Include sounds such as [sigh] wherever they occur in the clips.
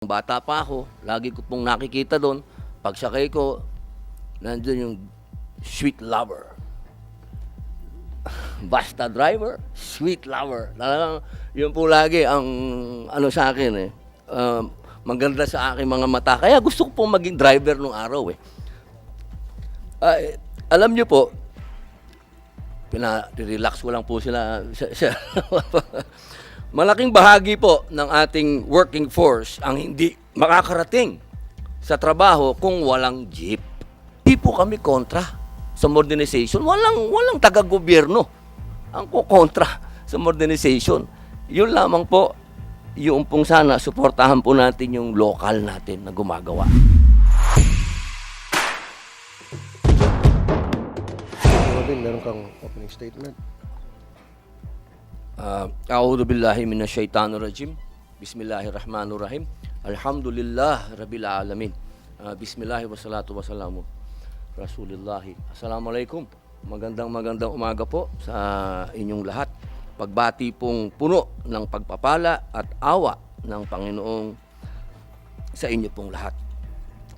Bata pa ako, lagi ko pong nakikita doon. Pagsakay ko, nandun yung sweet lover. Basta driver, sweet lover. Talagang yun po lagi ang ano sa akin eh. Um, maganda sa aking mga mata. Kaya gusto ko pong maging driver nung araw eh. Ay, alam niyo po, pina-relax ko lang po sila. [laughs] Malaking bahagi po ng ating working force ang hindi makakarating sa trabaho kung walang jeep. Hindi po kami kontra sa modernization. Walang, walang taga-gobyerno ang kontra sa modernization. Yun lamang po, yung pong sana, suportahan po natin yung local natin na gumagawa. Robin, meron kang opening statement. Uh, A'udhu billahi minash shaitanir rajim. Bismillahirrahmanirrahim. Alhamdulillah rabbil alamin. Uh, bismillah wa salatu wa salamu Rasulullah. Assalamualaikum. Magandang magandang umaga po sa inyong lahat. Pagbati pong puno ng pagpapala at awa ng Panginoong sa inyo pong lahat.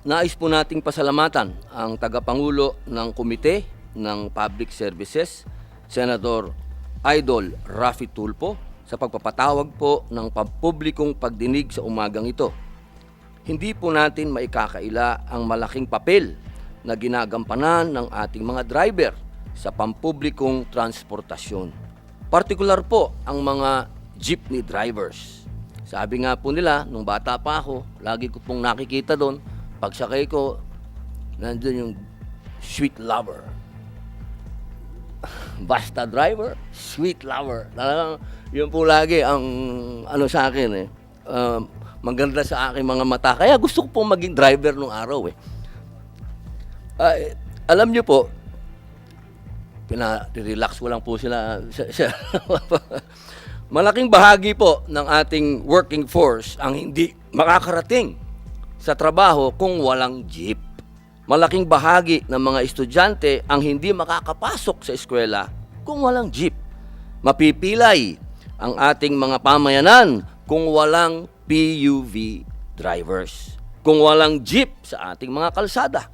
Nais po nating pasalamatan ang tagapangulo ng Komite ng Public Services, Senator Idol Rafi Tulpo, sa pagpapatawag po ng pampublikong pagdinig sa umagang ito. Hindi po natin maikakaila ang malaking papel na ginagampanan ng ating mga driver sa pampublikong transportasyon. Partikular po ang mga jeepney drivers. Sabi nga po nila, nung bata pa ako, lagi ko pong nakikita doon, pagsakay ko, nandun yung sweet lover. Basta driver, sweet lover. Talagang yun po lagi ang ano sa akin eh. Um, maganda sa aking mga mata. Kaya gusto ko pong maging driver nung araw eh. Ay, alam niyo po, pina-relax ko lang po sila. [laughs] Malaking bahagi po ng ating working force ang hindi makakarating sa trabaho kung walang jeep. Malaking bahagi ng mga estudyante ang hindi makakapasok sa eskwela kung walang jeep. Mapipilay ang ating mga pamayanan kung walang PUV drivers. Kung walang jeep sa ating mga kalsada.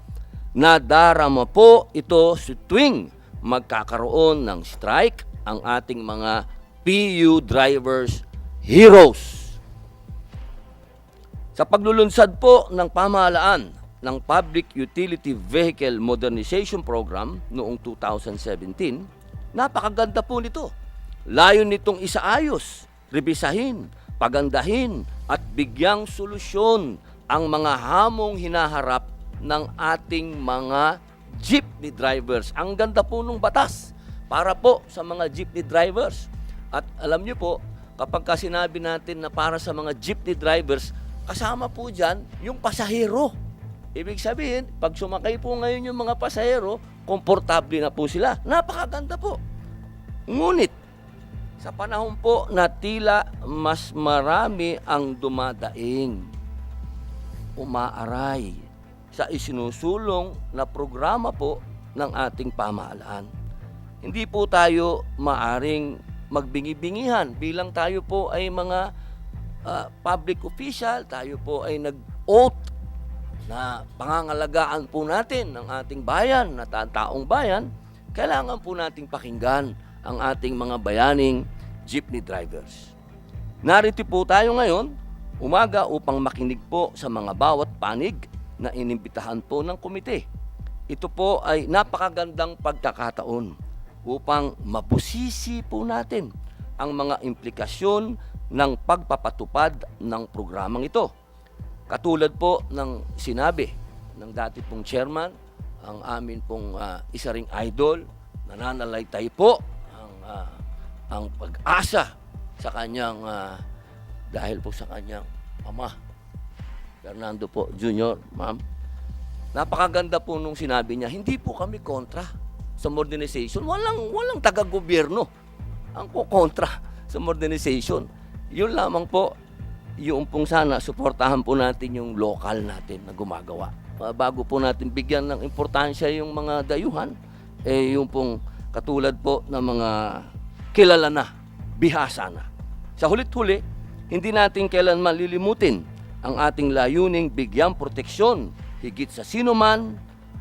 Nadarama po ito sa tuwing magkakaroon ng strike ang ating mga PU drivers heroes. Sa paglulunsad po ng pamahalaan ng Public Utility Vehicle Modernization Program noong 2017, napakaganda po nito. Layo nitong isaayos, rebisahin, pagandahin at bigyang solusyon ang mga hamong hinaharap ng ating mga jeepney drivers. Ang ganda po nung batas para po sa mga jeepney drivers. At alam niyo po, kapag ka sinabi natin na para sa mga jeepney drivers, kasama po dyan yung pasahero. Ibig sabihin, pag sumakay po ngayon yung mga pasahero, komportable na po sila. Napakaganda po. Ngunit, sa panahon po na tila mas marami ang dumadaing, umaaray sa isinusulong na programa po ng ating pamahalaan. Hindi po tayo maaring magbingi-bingihan bilang tayo po ay mga ah, public official, tayo po ay nag-oath na pangangalagaan po natin ng ating bayan, na ta- taong bayan, kailangan po nating pakinggan ang ating mga bayaning jeepney drivers. Narito po tayo ngayon, umaga upang makinig po sa mga bawat panig na inimbitahan po ng komite. Ito po ay napakagandang pagkakataon upang mabusisi po natin ang mga implikasyon ng pagpapatupad ng programang ito. Katulad po ng sinabi ng dati pong chairman, ang amin pong ah, isa ring idol, nananalaytay po ang, ah, ang pag-asa sa kanyang, ah, dahil po sa kanyang ama, Fernando po Jr., ma'am. Napakaganda po nung sinabi niya, hindi po kami kontra sa modernization. Walang, walang taga-gobyerno ang kontra sa modernization. Yun lamang po, yung pong sana, suportahan po natin yung local natin na gumagawa. Bago po natin bigyan ng importansya yung mga dayuhan, eh yung pong katulad po ng mga kilala na, bihasa na. Sa hulit-huli, hindi natin kailan malilimutin ang ating layuning bigyang proteksyon higit sa sino man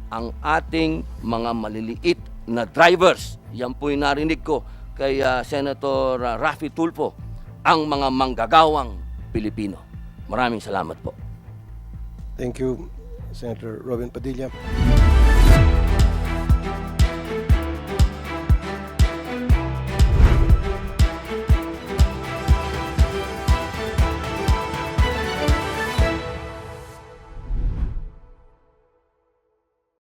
ang ating mga maliliit na drivers. Yan po yung narinig ko kay ah, Senator Raffy Tulfo, ang mga manggagawang Pilipino. Maraming salamat po. Thank you, Senator Robin Padilla.